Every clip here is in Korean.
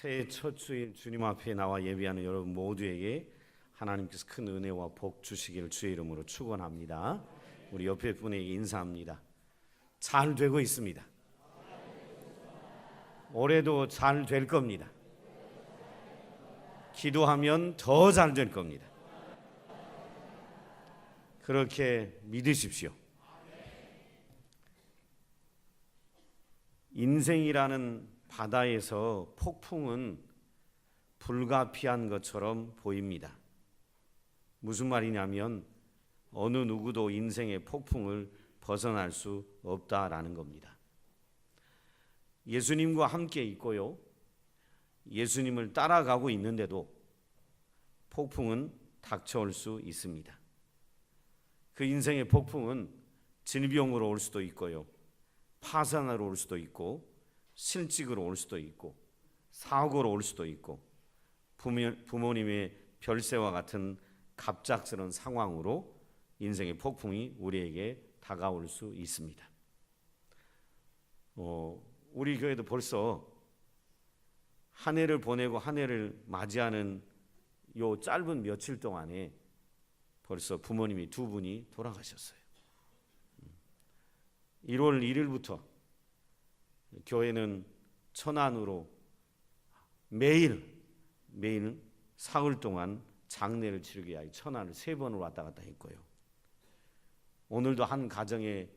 새해 첫 주일 주님 앞에 나와 예배하는 여러분 모두에게 하나님께서 큰 은혜와 복 주시기를 주의 이름으로 축원합니다. 우리 옆에 분에게 인사합니다. 잘 되고 있습니다. 올해도 잘 될 겁니다. 기도하면 더 잘 될 겁니다. 그렇게 믿으십시오. 인생이라는 바다에서 폭풍은 불가피한 것처럼 보입니다. 무슨 말이냐면 어느 누구도 인생의 폭풍을 벗어날 수 없다라는 겁니다. 예수님과 함께 있고요. 예수님을 따라가고 있는데도 폭풍은 닥쳐올 수 있습니다. 그 인생의 폭풍은 질병으로 올 수도 있고요. 파산으로 올 수도 있고 실직으로 올 수도 있고 사고로 올 수도 있고 부모님의 별세와 같은 갑작스러운 상황으로 인생의 폭풍이 우리에게 다가올 수 있습니다. 어, 우리 교회도 벌써 한 해를 보내고 한 해를 맞이하는 요 짧은 며칠 동안에 벌써 부모님이 두 분이 돌아가셨어요. 1월 1일부터 교회는 천안으로 매일 매일 사흘 동안 장례를 치르기 위하여 천안을 세 번을 왔다 갔다 했고요. 오늘도 한 가정의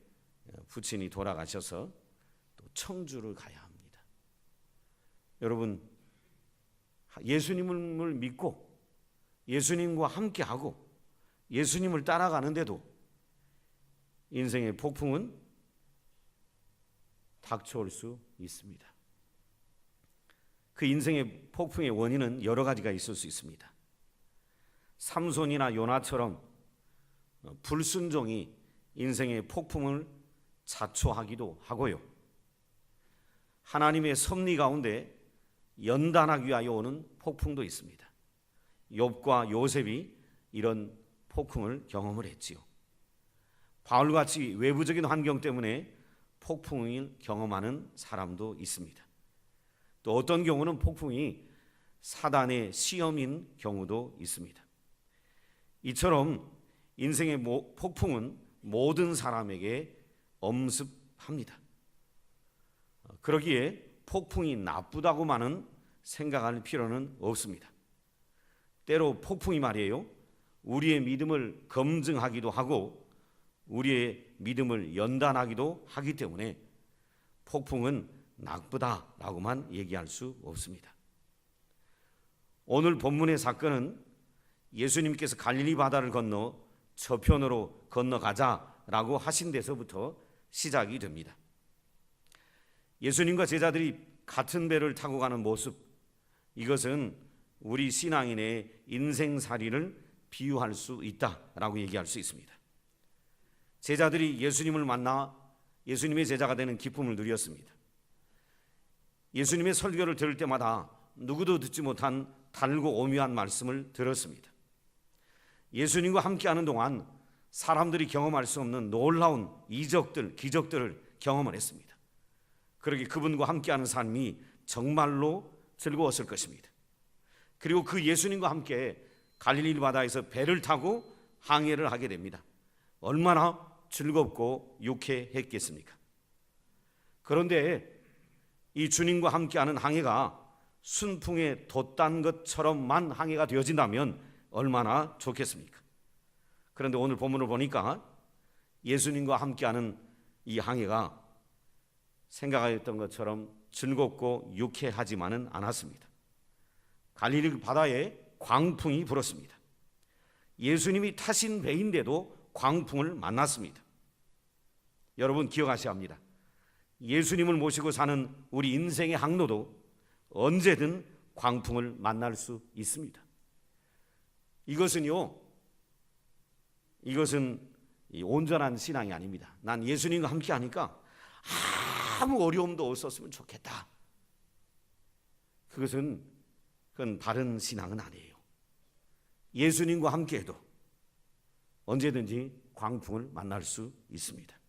부친이 돌아가셔서 또 청주를 가야 합니다. 여러분 예수님을 믿고 예수님과 함께하고 예수님을 따라가는데도 인생의 폭풍은 닥쳐올 수 있습니다. 그 인생의 폭풍의 원인은 여러 가지가 있을 수 있습니다. 삼손이나 요나처럼 불순종이 인생의 폭풍을 자초하기도 하고요. 하나님의 섭리 가운데 연단하기 위하여 오는 폭풍도 있습니다. 욥과 요셉이 이런 폭풍을 경험을 했지요. 바울같이 외부적인 환경 때문에 폭풍을 경험하는 사람도 있습니다. 또 어떤 경우는 폭풍이 사단의 시험인 경우도 있습니다. 이처럼 인생의 폭풍은 모든 사람에게 엄습합니다. 그러기에 폭풍이 나쁘다고만은 생각할 필요는 없습니다. 때로 폭풍이 말이에요. 우리의 믿음을 검증하기도 하고 우리의 믿음을 연단하기도 하기 때문에 폭풍은 나쁘다라고만 얘기할 수 없습니다. 오늘 본문의 사건은 예수님께서 갈릴리 바다를 건너 저편으로 건너가자라고 하신 데서부터 시작이 됩니다. 예수님과 제자들이 같은 배를 타고 가는 모습 이것은 우리 신앙인의 인생살이를 비유할 수 있다라고 얘기할 수 있습니다. 제자들이 예수님을 만나 예수님의 제자가 되는 기쁨을 누렸습니다. 예수님의 설교를 들을 때마다 누구도 듣지 못한 달고 오묘한 말씀을 들었습니다. 예수님과 함께하는 동안 사람들이 경험할 수 없는 놀라운 이적들, 기적들을 경험을 했습니다. 그러기 그분과 함께하는 삶이 정말로 즐거웠을 것입니다. 그리고 그 예수님과 함께 갈릴리 바다에서 배를 타고 항해를 하게 됩니다. 얼마나 즐겁고 유쾌했겠습니까? 그런데 이 주님과 함께하는 항해가 순풍에 돛단 것처럼만 항해가 되어진다면 얼마나 좋겠습니까? 그런데 오늘 본문을 보니까 예수님과 함께하는 이 항해가 생각하였던 것처럼 즐겁고 유쾌하지만은 않았습니다. 갈릴리 바다에 광풍이 불었습니다. 예수님이 타신 배인데도 광풍을 만났습니다. 여러분 기억하셔야 합니다. 예수님을 모시고 사는 우리 인생의 항로도 언제든 광풍을 만날 수 있습니다. 이것은요, 이것은 온전한 신앙이 아닙니다. 난 예수님과 함께 하니까 아무 어려움도 없었으면 좋겠다. 그것은 그건 바른 신앙은 아니에요. 예수님과 함께해도 언제든지 광풍을 만날 수 있습니다.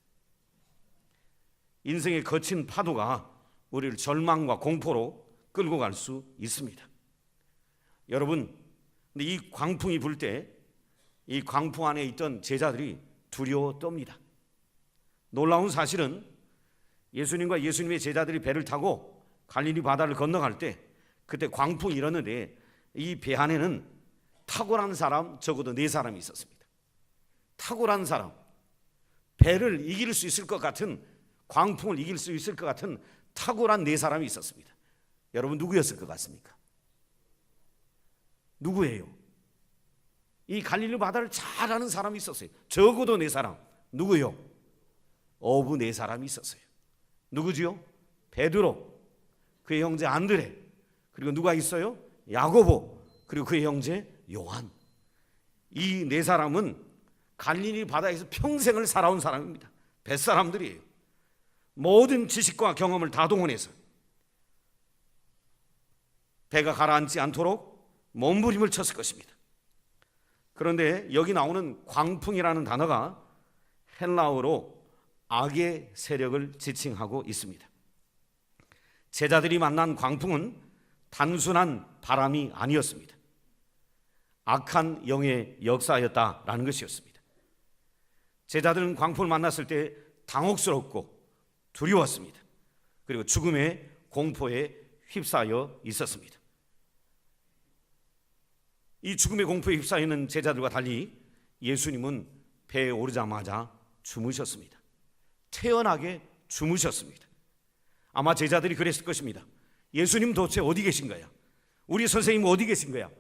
인생의 거친 파도가 우리를 절망과 공포로 끌고 갈 수 있습니다. 여러분, 근데 이 광풍이 불 때 이 광풍 안에 있던 제자들이 두려워 떱니다. 놀라운 사실은 예수님과 예수님의 제자들이 배를 타고 갈릴리 바다를 건너갈 때 그때 광풍이 일었는데 이 배 안에는 탁월한 사람 적어도 네 사람이 있었습니다. 탁월한 사람 배를 이길 수 있을 것 같은 광풍을 이길 수 있을 것 같은 탁월한 네 사람이 있었습니다. 여러분 누구였을 것 같습니까? 누구예요? 이 갈릴리 바다를 잘 아는 사람이 있었어요. 적어도 네 사람. 누구요? 어부 네 사람이 있었어요. 누구지요? 베드로, 그의 형제 안드레, 그리고 누가 있어요? 야고보, 그리고 그의 형제 요한. 이 네 사람은 갈릴리 바다에서 평생을 살아온 사람입니다. 뱃사람들이에요. 모든 지식과 경험을 다 동원해서 배가 가라앉지 않도록 몸부림을 쳤을 것입니다. 그런데 여기 나오는 광풍이라는 단어가 헬라어로 악의 세력을 지칭하고 있습니다. 제자들이 만난 광풍은 단순한 바람이 아니었습니다. 악한 영의 역사였다라는 것이었습니다. 제자들은 광풍을 만났을 때 당혹스럽고 두려웠습니다. 그리고 죽음의 공포에 휩싸여 있었습니다. 이 죽음의 공포에 휩싸이는 제자들과 달리 예수님은 배에 오르자마자 주무셨습니다. 태연하게 주무셨습니다. 아마 제자들이 그랬을 것입니다. 예수님 도대체 어디 계신 거야? 우리 선생님 어디 계신 거야?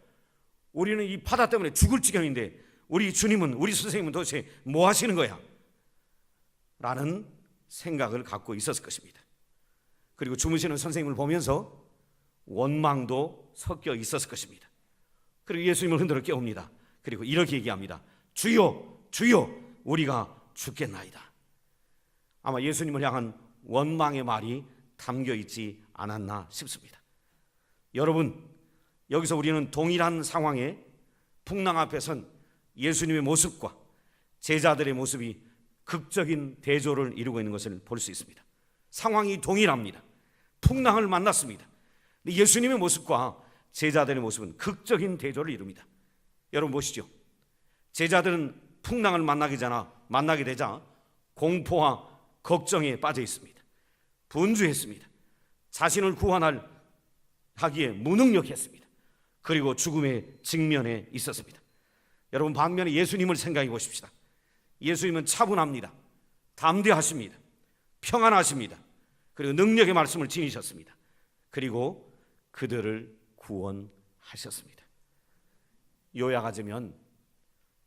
우리는 이 바다 때문에 죽을 지경인데 우리 주님은 우리 선생님은 도대체 뭐 하시는 거야? 라는 생각을 갖고 있었을 것입니다. 그리고 주무시는 선생님을 보면서 원망도 섞여 있었을 것입니다. 그리고 예수님을 흔들어 깨웁니다. 그리고 이렇게 얘기합니다. 주여, 주여, 우리가 죽겠나이다. 아마 예수님을 향한 원망의 말이 담겨 있지 않았나 싶습니다. 여러분, 여기서 우리는 동일한 상황에 풍랑 앞에 선 예수님의 모습과 제자들의 모습이 극적인 대조를 이루고 있는 것을 볼 수 있습니다. 상황이 동일합니다. 풍랑을 만났습니다. 예수님의 모습과 제자들의 모습은 극적인 대조를 이룹니다. 여러분 보시죠. 제자들은 풍랑을 만나기 전에 만나게 되자 공포와 걱정에 빠져 있습니다. 분주했습니다. 자신을 구원할 하기에 무능력했습니다. 그리고 죽음의 직면에 있었습니다. 여러분 반면에 예수님을 생각해 보십시다. 예수님은 차분합니다. 담대하십니다. 평안하십니다. 그리고 능력의 말씀을 지니셨습니다. 그리고 그들을 구원하셨습니다. 요약하자면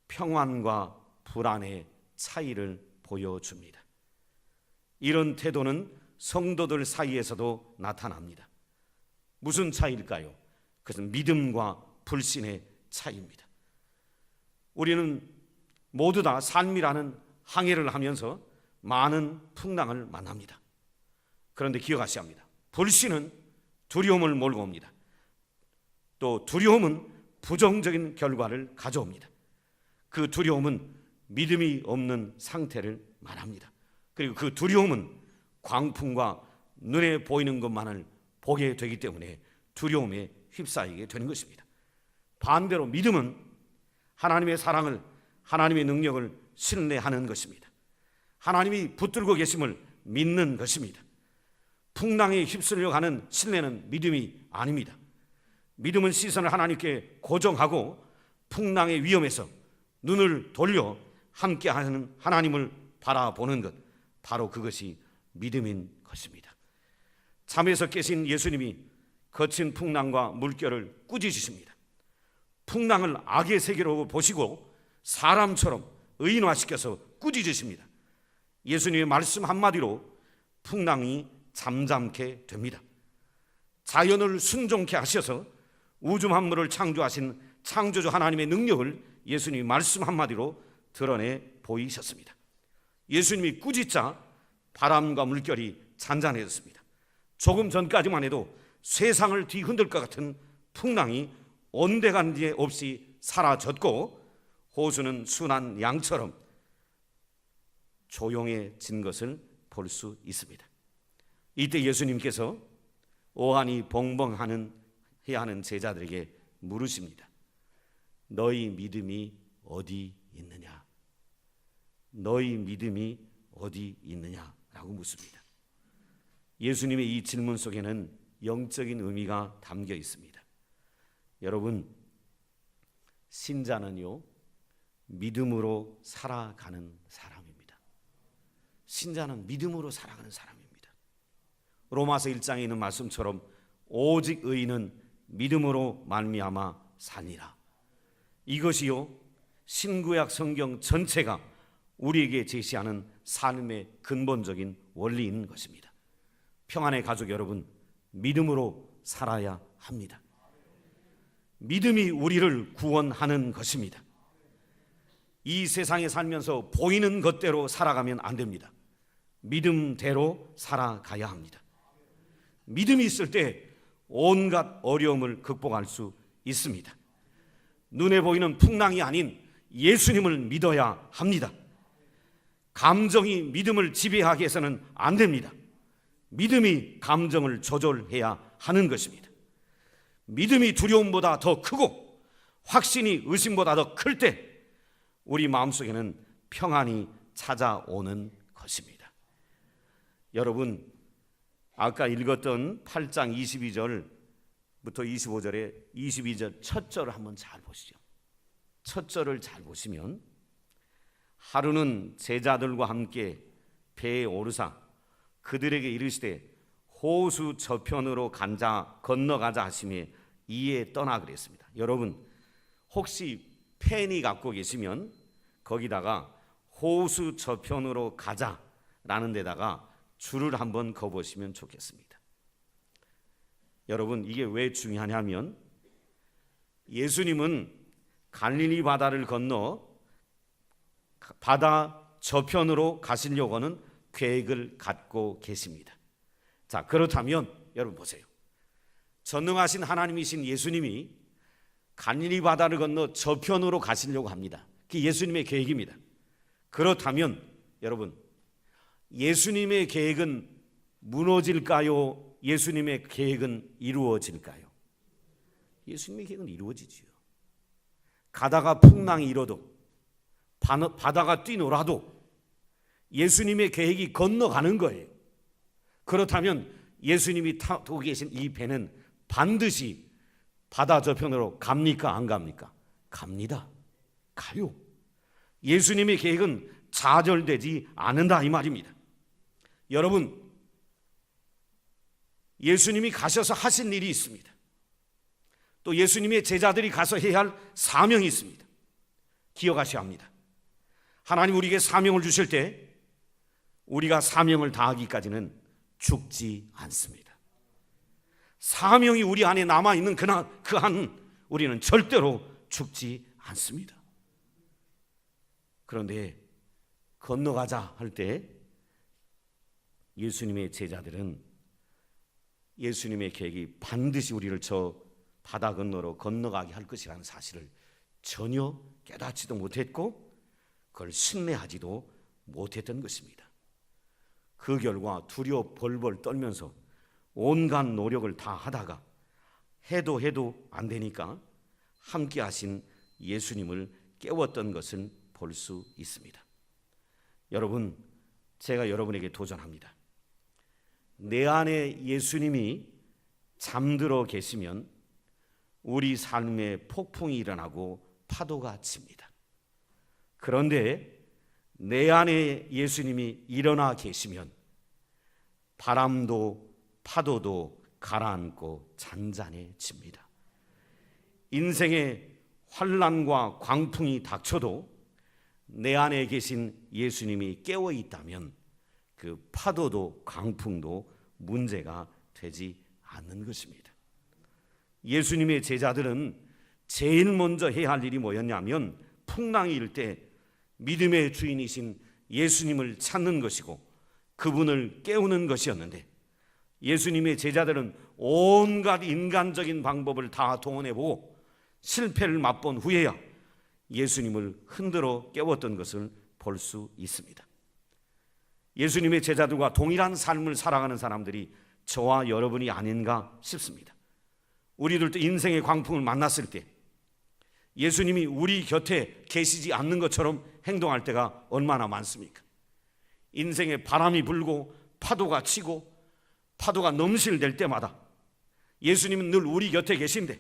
평안과 불안의 차이를 보여줍니다. 이런 태도는 성도들 사이에서도 나타납니다. 무슨 차이일까요? 그것은 믿음과 불신의 차이입니다. 우리는 모두 다 삶이라는 항해를 하면서 많은 풍랑을 만납니다. 그런데 기억하셔야 합니다. 불신은 두려움을 몰고 옵니다. 또 두려움은 부정적인 결과를 가져옵니다. 그 두려움은 믿음이 없는 상태를 말합니다. 그리고 그 두려움은 광풍과 눈에 보이는 것만을 보게 되기 때문에 두려움에 휩싸이게 되는 것입니다. 반대로 믿음은 하나님의 사랑을 하나님의 능력을 신뢰하는 것입니다. 하나님이 붙들고 계심을 믿는 것입니다. 풍랑에 휩쓸려 가는 신뢰는 믿음이 아닙니다. 믿음은 시선을 하나님께 고정하고 풍랑의 위험에서 눈을 돌려 함께하는 하나님을 바라보는 것 바로 그것이 믿음인 것입니다. 잠에서 깨신 예수님이 거친 풍랑과 물결을 꾸짖으십니다. 풍랑을 악의 세계로 보시고 사람처럼 의인화시켜서 꾸짖으십니다. 예수님의 말씀 한마디로 풍랑이 잠잠케 됩니다. 자연을 순종케 하셔서 우주 만물을 창조하신 창조주 하나님의 능력을 예수님이 말씀 한마디로 드러내 보이셨습니다. 예수님이 꾸짖자 바람과 물결이 잔잔해졌습니다. 조금 전까지만 해도 세상을 뒤흔들 것 같은 풍랑이 온데간데 없이 사라졌고 호수는 순한 양처럼 조용해진 것을 볼 수 있습니다. 이때 예수님께서 오한이 봉봉하는 해야 하는 제자들에게 물으십니다. 너희 믿음이 어디 있느냐? 너희 믿음이 어디 있느냐라고 묻습니다. 예수님의 이 질문 속에는 영적인 의미가 담겨 있습니다. 여러분, 신자는요, 믿음으로 살아가는 사람입니다. 신자는 믿음으로 살아가는 사람입니다. 로마서 1장에 있는 말씀처럼 오직 의인은 믿음으로 말미암아 사니라. 이것이요 신구약 성경 전체가 우리에게 제시하는 삶의 근본적인 원리인 것입니다. 평안의 가족 여러분, 믿음으로 살아야 합니다. 믿음이 우리를 구원하는 것입니다. 이 세상에 살면서 보이는 것대로 살아가면 안 됩니다. 믿음대로 살아가야 합니다. 믿음이 있을 때 온갖 어려움을 극복할 수 있습니다. 눈에 보이는 풍랑이 아닌 예수님을 믿어야 합니다. 감정이 믿음을 지배하게 해서는 안 됩니다. 믿음이 감정을 조절해야 하는 것입니다. 믿음이 두려움보다 더 크고 확신이 의심보다 더 클 때 우리 마음속에는 평안이 찾아오는 것입니다. 여러분, 아까 읽었던 8장 22절부터 25절에 22절 첫 절을 한번 잘 보시죠. 첫 절을 잘 보시면 하루는 제자들과 함께 배에 오르사 그들에게 이르시되 호수 저편으로 간자 건너가자 하시며 이에 떠나 그랬습니다. 여러분 혹시 펜이 갖고 계시면 거기다가 호수 저편으로 가자라는 데다가 줄을 한번 거 보시면 좋겠습니다. 여러분 이게 왜 중요하냐면 예수님은 갈릴리 바다를 건너 바다 저편으로 가시려고는 계획을 갖고 계십니다. 자, 그렇다면 여러분 보세요. 전능하신 하나님이신 예수님이 갈릴리 바다를 건너 저편으로 가시려고 합니다. 그게 예수님의 계획입니다. 그렇다면 여러분 예수님의 계획은 무너질까요? 예수님의 계획은 이루어질까요? 예수님의 계획은 이루어지지요. 가다가 풍랑이 일어도 바다가 뛰놀아도 예수님의 계획이 건너가는 거예요. 그렇다면 예수님이 타고 계신 이 배는 반드시 바다 저편으로 갑니까? 안 갑니까? 갑니다. 가요. 예수님의 계획은 좌절되지 않는다 이 말입니다. 여러분, 예수님이 가셔서 하신 일이 있습니다. 또 예수님의 제자들이 가서 해야 할 사명이 있습니다. 기억하셔야 합니다. 하나님 우리에게 사명을 주실 때 우리가 사명을 다하기까지는 죽지 않습니다. 사명이 우리 안에 남아 있는 그날 그 한 우리는 절대로 죽지 않습니다. 그런데 건너가자 할 때 예수님의 제자들은 예수님의 계획이 반드시 우리를 저 바다 건너로 건너가게 할 것이라는 사실을 전혀 깨닫지도 못했고 그걸 신뢰하지도 못했던 것입니다. 그 결과 두려워 벌벌 떨면서 온갖 노력을 다 하다가 해도 해도 안 되니까 함께 하신 예수님을 깨웠던 것을 볼 수 있습니다. 여러분, 제가 여러분에게 도전합니다. 내 안에 예수님이 잠들어 계시면 우리 삶에 폭풍이 일어나고 파도가 칩니다. 그런데 내 안에 예수님이 일어나 계시면 바람도 파도도 가라앉고 잔잔해집니다. 인생의 환란과 광풍이 닥쳐도 내 안에 계신 예수님이 깨어 있다면 그 파도도 광풍도 문제가 되지 않는 것입니다. 예수님의 제자들은 제일 먼저 해야 할 일이 뭐였냐면 풍랑이 일 때 믿음의 주인이신 예수님을 찾는 것이고 그분을 깨우는 것이었는데 예수님의 제자들은 온갖 인간적인 방법을 다 동원해 보고 실패를 맛본 후에야 예수님을 흔들어 깨웠던 것을 볼 수 있습니다. 예수님의 제자들과 동일한 삶을 살아가는 사람들이 저와 여러분이 아닌가 싶습니다. 우리들도 인생의 광풍을 만났을 때 예수님이 우리 곁에 계시지 않는 것처럼 행동할 때가 얼마나 많습니까? 인생에 바람이 불고 파도가 치고 파도가 넘실될 때마다 예수님은 늘 우리 곁에 계신데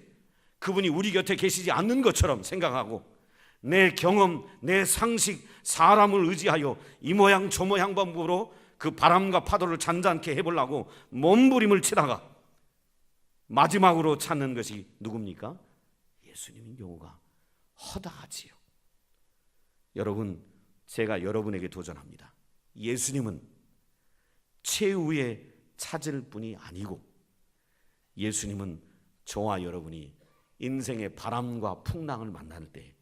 그분이 우리 곁에 계시지 않는 것처럼 생각하고 내 경험, 내 상식, 사람을 의지하여 이 모양 저 모양 방법으로 그 바람과 파도를 잔잔케 해보려고 몸부림을 치다가 마지막으로 찾는 것이 누굽니까? 예수님인 경우가 허다하지요. 여러분, 제가 여러분에게 도전합니다. 예수님은 최후에 찾을 분이 아니고 예수님은 저와 여러분이 인생의 바람과 풍랑을 만날 때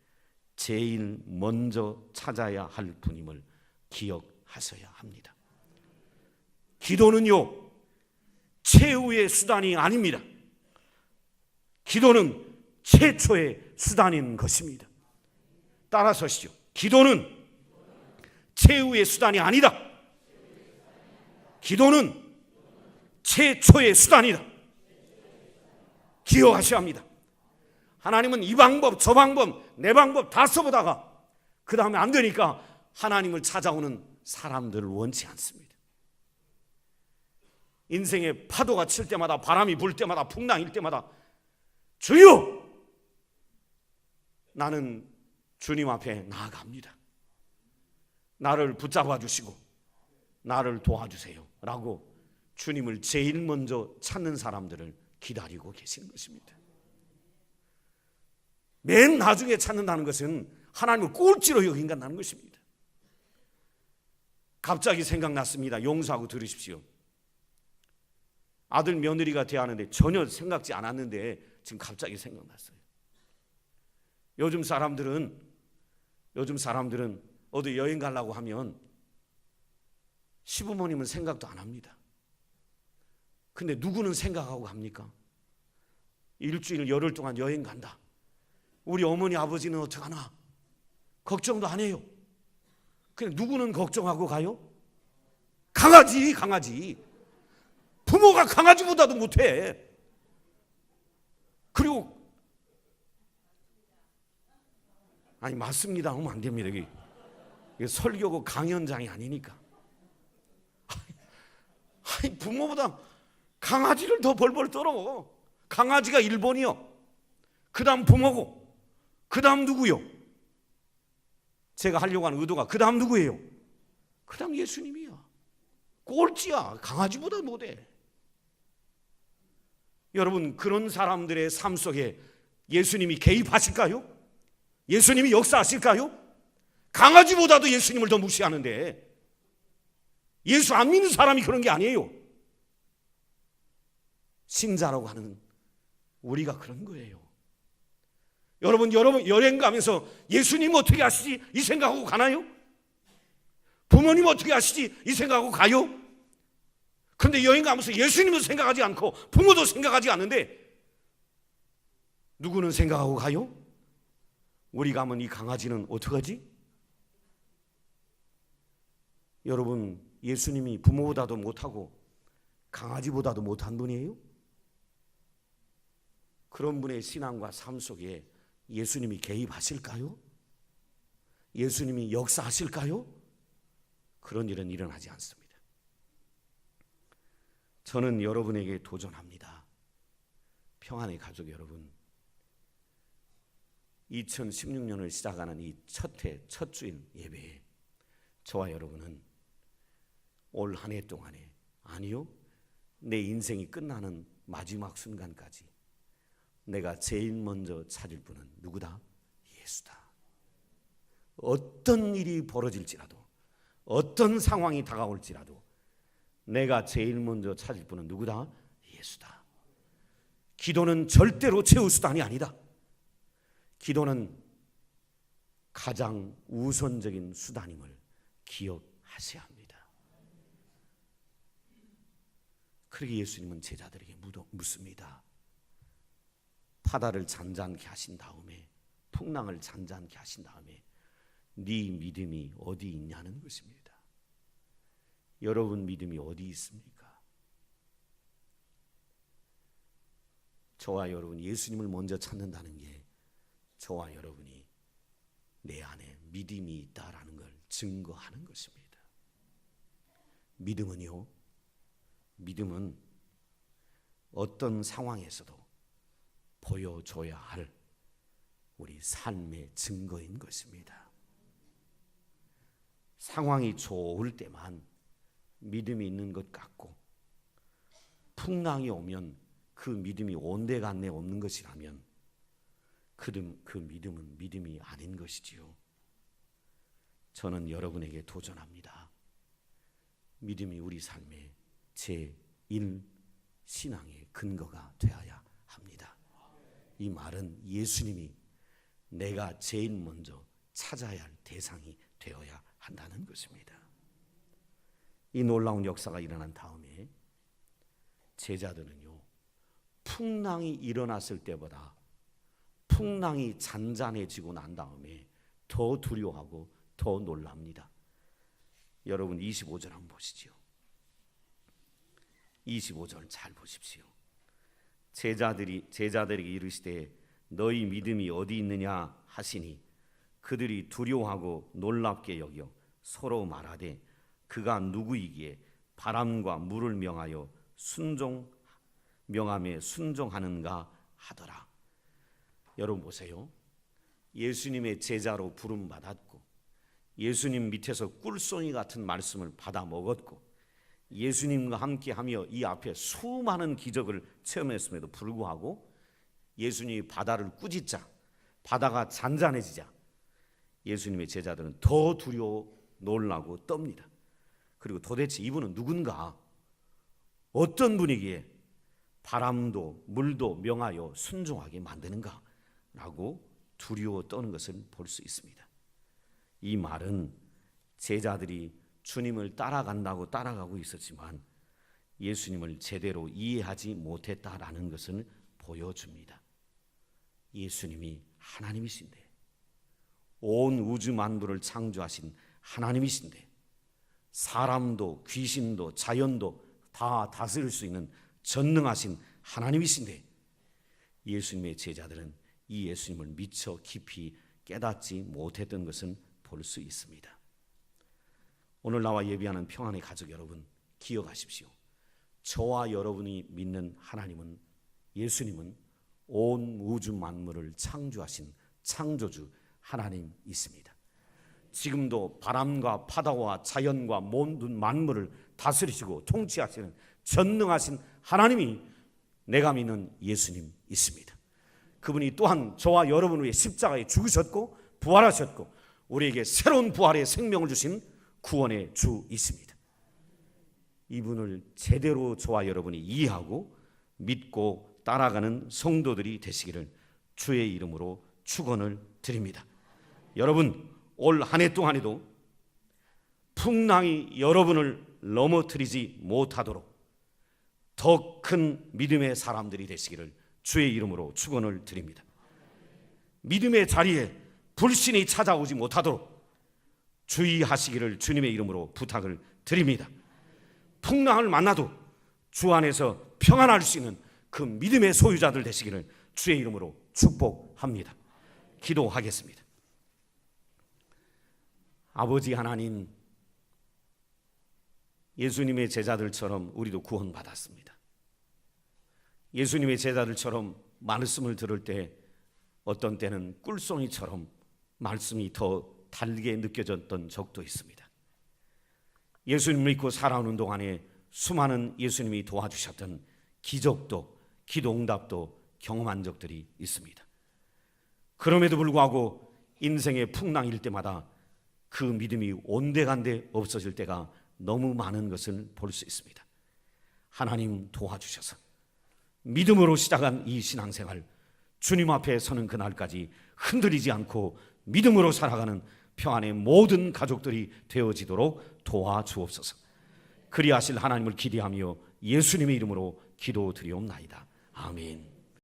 제일 먼저 찾아야 할 분임을 기억하셔야 합니다. 기도는요, 최후의 수단이 아닙니다. 기도는 최초의 수단인 것입니다. 따라서시죠. 기도는 최후의 수단이 아니다. 기도는 최초의 수단이다. 기억하셔야 합니다. 하나님은 이 방법, 저 방법, 내 방법 다 써보다가 그 다음에 안 되니까 하나님을 찾아오는 사람들을 원치 않습니다. 인생의 파도가 칠 때마다 바람이 불 때마다 풍랑일 때마다 주여 나는 주님 앞에 나아갑니다. 나를 붙잡아 주시고 나를 도와주세요. 라고 주님을 제일 먼저 찾는 사람들을 기다리고 계신 것입니다. 맨 나중에 찾는다는 것은 하나님을 꼴찌로 여긴다는 것입니다. 갑자기 생각났습니다. 용서하고 들으십시오. 아들 며느리가 대하는데 전혀 생각지 않았는데 지금 갑자기 생각났어요. 요즘 사람들은 요즘 사람들은 어디 여행 가려고 하면 시부모님은 생각도 안 합니다. 근데 누구는 생각하고 갑니까? 일주일 열흘 동안 여행 간다. 우리 어머니 아버지는 어떡하나? 걱정도 안 해요. 그냥 누구는 걱정하고 가요? 강아지, 강아지. 부모가 강아지보다도 못해. 그리고 아니 맞습니다 하면 안 됩니다. 이게 설교고 강연장이 아니니까. 아니 부모보다 강아지를 더 벌벌 떨어. 강아지가 1번이요. 그 다음 부모고. 그 다음 누구요? 제가 하려고 하는 의도가 그 다음 누구예요? 그 다음 예수님이야. 꼴찌야. 강아지보다 못해. 여러분, 그런 사람들의 삶 속에 예수님이 개입하실까요? 예수님이 역사하실까요? 강아지보다도 예수님을 더 무시하는데 예수 안 믿는 사람이 그런 게 아니에요. 신자라고 하는 우리가 그런 거예요. 여러분, 여러분 여행 가면서 예수님 어떻게 하시지? 이 생각하고 가나요? 부모님 어떻게 하시지? 이 생각하고 가요? 근데 여행 가면서 예수님도 생각하지 않고 부모도 생각하지 않는데 누구는 생각하고 가요? 우리 가면 이 강아지는 어떡하지? 여러분, 예수님이 부모보다도 못하고 강아지보다도 못한 분이에요? 그런 분의 신앙과 삶 속에 예수님이 개입하실까요? 예수님이 역사하실까요? 그런 일은 일어나지 않습니다. 저는 여러분에게 도전합니다. 평안의 가족 여러분. 2016년을 시작하는 이 첫 해, 첫 주인 예배에 저와 여러분은 올 한 해 동안에 아니요, 내 인생이 끝나는 마지막 순간까지 내가 제일 먼저 찾을 분은 누구다? 예수다. 어떤 일이 벌어질지라도, 어떤 상황이 다가올지라도 내가 제일 먼저 찾을 분은 누구다? 예수다. 기도는 절대로 채울 수단이 아니다. 기도는 가장 우선적인 수단임을 기억하셔야 합니다. 그러게 예수님은 제자들에게 묻습니다. 바다를 잔잔케 하신 다음에 풍랑을 잔잔케 하신 다음에 네 믿음이 어디 있냐는 것입니다. 여러분 믿음이 어디 있습니까? 저와 여러분 예수님을 먼저 찾는다는 게 저와 여러분이 내 안에 믿음이 있다라는 걸 증거하는 것입니다. 믿음은요. 믿음은 어떤 상황에서도 보여줘야 할 우리 삶의 증거인 것입니다. 상황이 좋을 때만 믿음이 있는 것 같고 풍랑이 오면 그 믿음이 온데간데 없는 것이라면 그, 그 믿음은 믿음이 아닌 것이지요. 저는 여러분에게 도전합니다. 믿음이 우리 삶의 제1 신앙의 근거가 되어야 합니다. 이 말은 예수님이 내가 제일 먼저 찾아야 할 대상이 되어야 한다는 것입니다. 이 놀라운 역사가 일어난 다음에 제자들은요, 풍랑이 일어났을 때보다 풍랑이 잔잔해지고 난 다음에 더 두려워하고 더 놀랍니다. 여러분 25절 한번 보시죠. 25절 잘 보십시오. 제자들이 제자들에게 이르시되 너희 믿음이 어디 있느냐 하시니 그들이 두려워하고 놀랍게 여겨 서로 말하되 그가 누구이기에 바람과 물을 명하여 순종 명함에 순종하는가 하더라. 여러분 보세요. 예수님의 제자로 부름 받았고 예수님 밑에서 꿀송이 같은 말씀을 받아 먹었고 예수님과 함께하며 이 앞에 수많은 기적을 체험했음에도 불구하고 예수님이 바다를 꾸짖자 바다가 잔잔해지자 예수님의 제자들은 더 두려워 놀라고 떱니다. 그리고 도대체 이분은 누군가 어떤 분이기에 바람도 물도 명하여 순종하게 만드는가 라고 두려워 떠는 것을 볼 수 있습니다. 이 말은 제자들이 주님을 따라간다고 따라가고 있었지만 예수님을 제대로 이해하지 못했다라는 것을 보여줍니다. 예수님이 하나님이신데 온 우주 만물을 창조하신 하나님이신데 사람도 귀신도 자연도 다 다스릴 수 있는 전능하신 하나님이신데 예수님의 제자들은 이 예수님을 미처 깊이 깨닫지 못했던 것은 볼 수 있습니다. 오늘 나와 예비하는 평안의 가족 여러분 기억하십시오. 저와 여러분이 믿는 하나님은 예수님은 온 우주 만물을 창조하신 창조주 하나님이십니다. 지금도 바람과 바다와 자연과 모든 만물을 다스리시고 통치하시는 전능하신 하나님이 내가 믿는 예수님 있습니다. 그분이 또한 저와 여러분을 위해 십자가에 죽으셨고 부활하셨고 우리에게 새로운 부활의 생명을 주신 구원의 주 있습니다. 이분을 제대로 저와 여러분이 이해하고 믿고 따라가는 성도들이 되시기를 주의 이름으로 축원을 드립니다. 여러분 올 한 해 동안에도 풍랑이 여러분을 넘어뜨리지 못하도록 더 큰 믿음의 사람들이 되시기를 주의 이름으로 축원을 드립니다. 믿음의 자리에 불신이 찾아오지 못하도록 주의하시기를 주님의 이름으로 부탁을 드립니다. 풍랑을 만나도 주 안에서 평안할 수 있는 그 믿음의 소유자들 되시기를 주의 이름으로 축복합니다. 기도하겠습니다. 아버지 하나님, 예수님의 제자들처럼 우리도 구원받았습니다. 예수님의 제자들처럼 말씀을 들을 때 어떤 때는 꿀송이처럼 말씀이 더 달게 느껴졌던 적도 있습니다. 예수님 믿고 살아오는 동안에 수많은 예수님이 도와주셨던 기적도 기도응답도 경험한 적들이 있습니다. 그럼에도 불구하고 인생의 풍랑일 때마다 그 믿음이 온데간데 없어질 때가 너무 많은 것을 볼 수 있습니다. 하나님 도와주셔서 믿음으로 시작한 이 신앙생활 주님 앞에 서는 그날까지 흔들리지 않고 믿음으로 살아가는 평안의 모든 가족들이 되어지도록 도와주옵소서. 그리하실 하나님을 기대하며 예수님의 이름으로 기도드리옵나이다. 아멘.